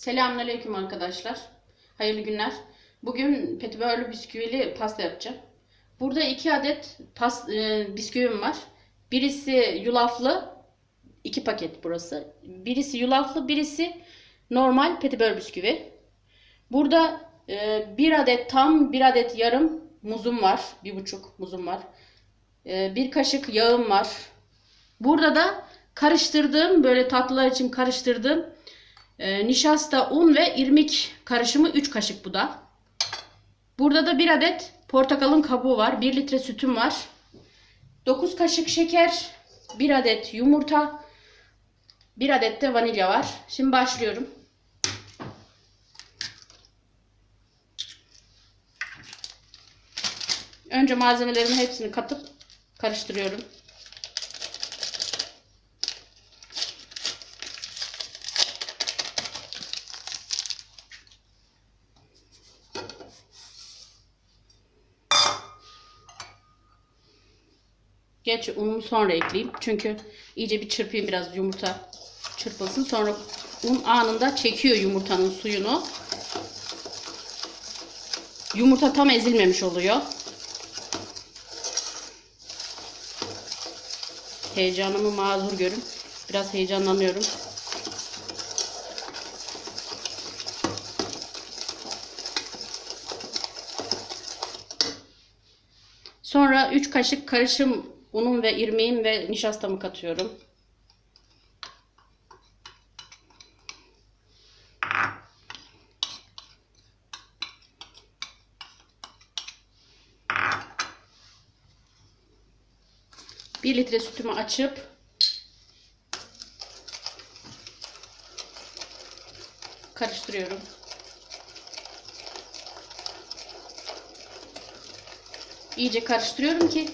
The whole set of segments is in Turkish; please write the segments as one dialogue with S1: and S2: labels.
S1: Selamünaleyküm arkadaşlar. Hayırlı günler. Bugün petibörlü bisküvili pasta yapacağım. Burada iki adet pas, e, bisküvim var. Birisi yulaflı, iki paket burası. Birisi yulaflı, birisi normal petibör bisküvi. Burada e, bir adet tam, bir adet yarım muzum var. Bir buçuk muzum var. E, bir kaşık yağım var. Burada da karıştırdığım, böyle tatlılar için karıştırdığım e, nişasta, un ve irmik karışımı 3 kaşık bu da. Burada da bir adet portakalın kabuğu var. 1 litre sütüm var. 9 kaşık şeker, 1 adet yumurta, 1 adet de vanilya var. Şimdi başlıyorum. Önce malzemelerimin hepsini katıp karıştırıyorum. Gerçi unumu sonra ekleyeyim. Çünkü iyice bir çırpayım biraz yumurta çırpılsın. Sonra un anında çekiyor yumurtanın suyunu. Yumurta tam ezilmemiş oluyor. Heyecanımı mazur görün. Biraz heyecanlanıyorum. Sonra 3 kaşık karışım unum ve irmiğim ve nişastamı katıyorum. Bir litre sütümü açıp karıştırıyorum. İyice karıştırıyorum ki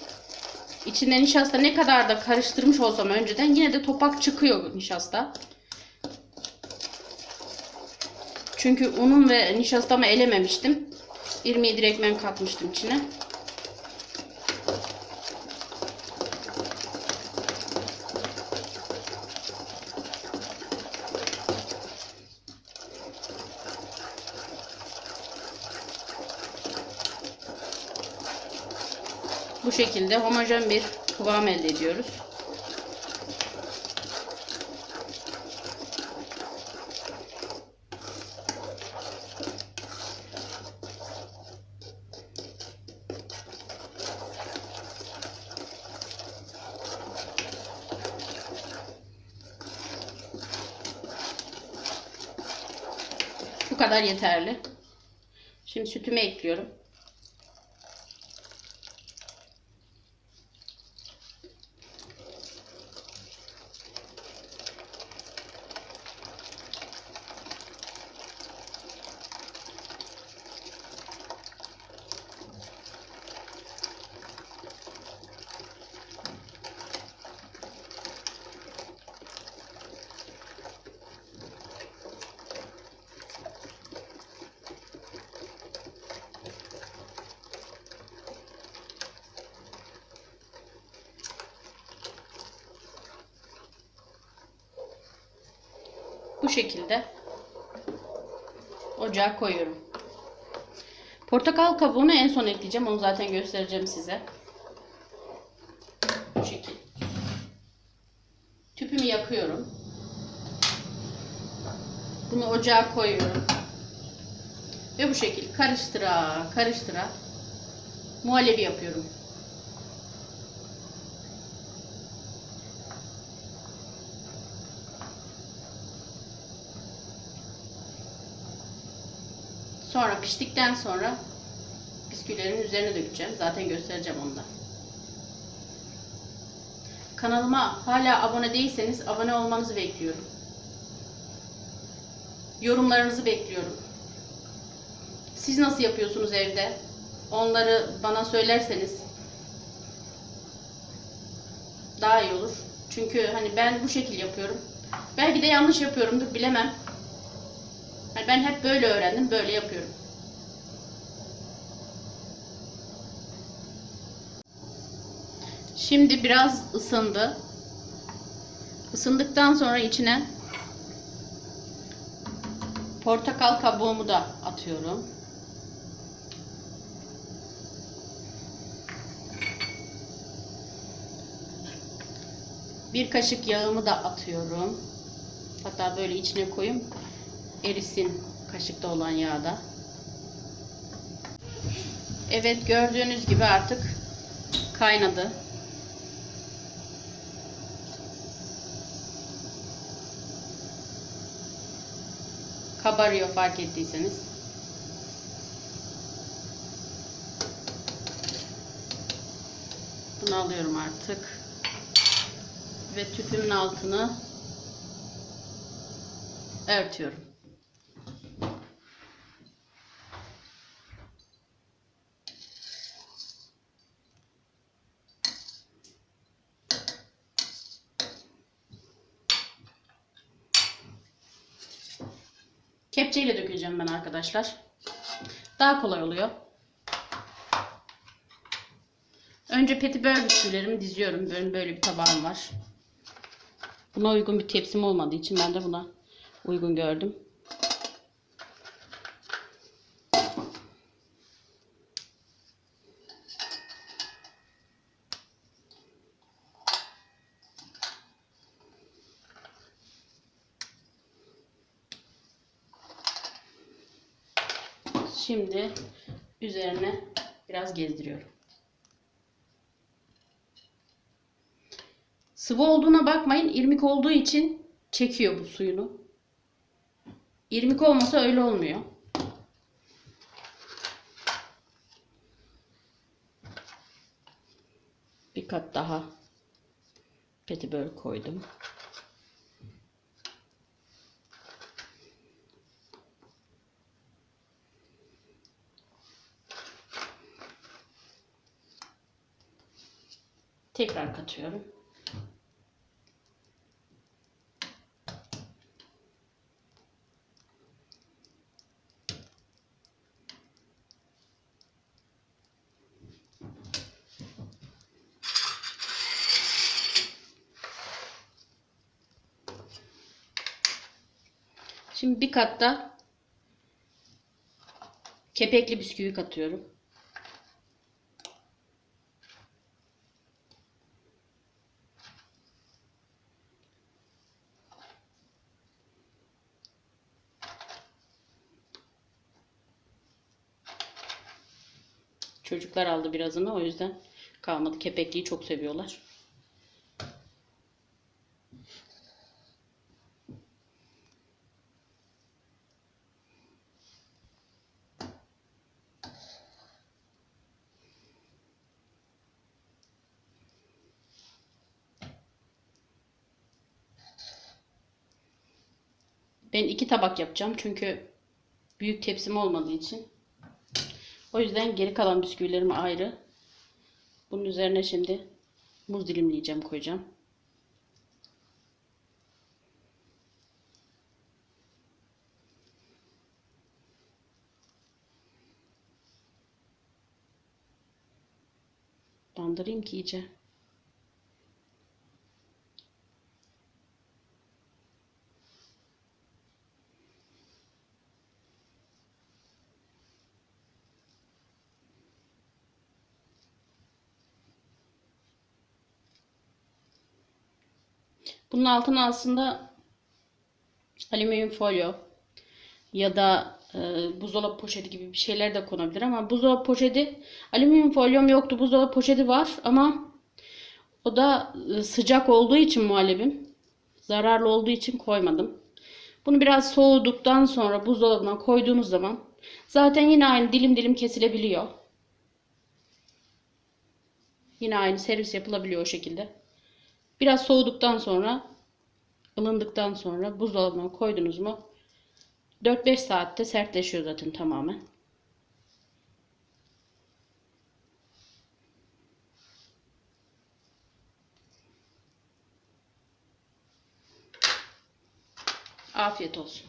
S1: içinde nişasta ne kadar da karıştırmış olsam önceden yine de topak çıkıyor nişasta. Çünkü unum ve nişastamı elememiştim. İrmiği direktmen katmıştım içine. Bu şekilde homojen bir kıvam elde ediyoruz. Bu kadar yeterli. Şimdi sütümü ekliyorum. Bu şekilde ocağa koyuyorum. Portakal kabuğunu en son ekleyeceğim. Onu zaten göstereceğim size. Bu şekil. Tüpümü yakıyorum. Bunu ocağa koyuyorum. Ve bu şekil karıştıra karıştıra muhallebi yapıyorum. Sonra piştikten sonra bisküvilerin üzerine dökeceğim. Zaten göstereceğim onu da. Kanalıma hala abone değilseniz abone olmanızı bekliyorum. Yorumlarınızı bekliyorum. Siz nasıl yapıyorsunuz evde? Onları bana söylerseniz daha iyi olur. Çünkü hani ben bu şekil yapıyorum. Belki de yanlış yapıyorumdur bilemem. Hani ben hep böyle öğrendim, böyle yapıyorum. Şimdi biraz ısındı. Isındıktan sonra içine Portakal kabuğumu da atıyorum. Bir kaşık yağımı da atıyorum. Hatta böyle içine koyayım. Erisin kaşıkta olan yağda. Evet gördüğünüz gibi artık kaynadı. Kabarıyor fark ettiyseniz. Bunu alıyorum artık. Ve tüpümün altını örtüyorum. Kepçeyle dökeceğim ben arkadaşlar. Daha kolay oluyor. Önce petibör bisküvilerimi diziyorum. Böyle, böyle bir tabağım var. Buna uygun bir tepsim olmadığı için ben de buna uygun gördüm. Şimdi üzerine biraz gezdiriyorum. Sıvı olduğuna bakmayın. İrmik olduğu için çekiyor bu suyunu. İrmik olmasa öyle olmuyor. Bir kat daha petibör koydum. Tekrar katıyorum. Şimdi bir katta kepekli bisküvi katıyorum. Çocuklar aldı birazını o yüzden kalmadı. Kepekliyi çok seviyorlar. Ben iki tabak yapacağım çünkü büyük tepsim olmadığı için. O yüzden geri kalan bisküvilerimi ayrı. Bunun üzerine şimdi muz dilimleyeceğim koyacağım. Bandırayım ki iyice. Bunun altına aslında alüminyum folyo ya da e, buzdolabı poşeti gibi bir şeyler de konabilir ama buzdolabı poşeti alüminyum folyom yoktu. Buzdolabı poşeti var ama o da e, sıcak olduğu için muhallebim zararlı olduğu için koymadım. Bunu biraz soğuduktan sonra buzdolabına koyduğunuz zaman zaten yine aynı dilim dilim kesilebiliyor. Yine aynı servis yapılabiliyor o şekilde. Biraz soğuduktan sonra ılındıktan sonra buzdolabına koydunuz mu 4-5 saatte sertleşiyor zaten tamamen. Afiyet olsun.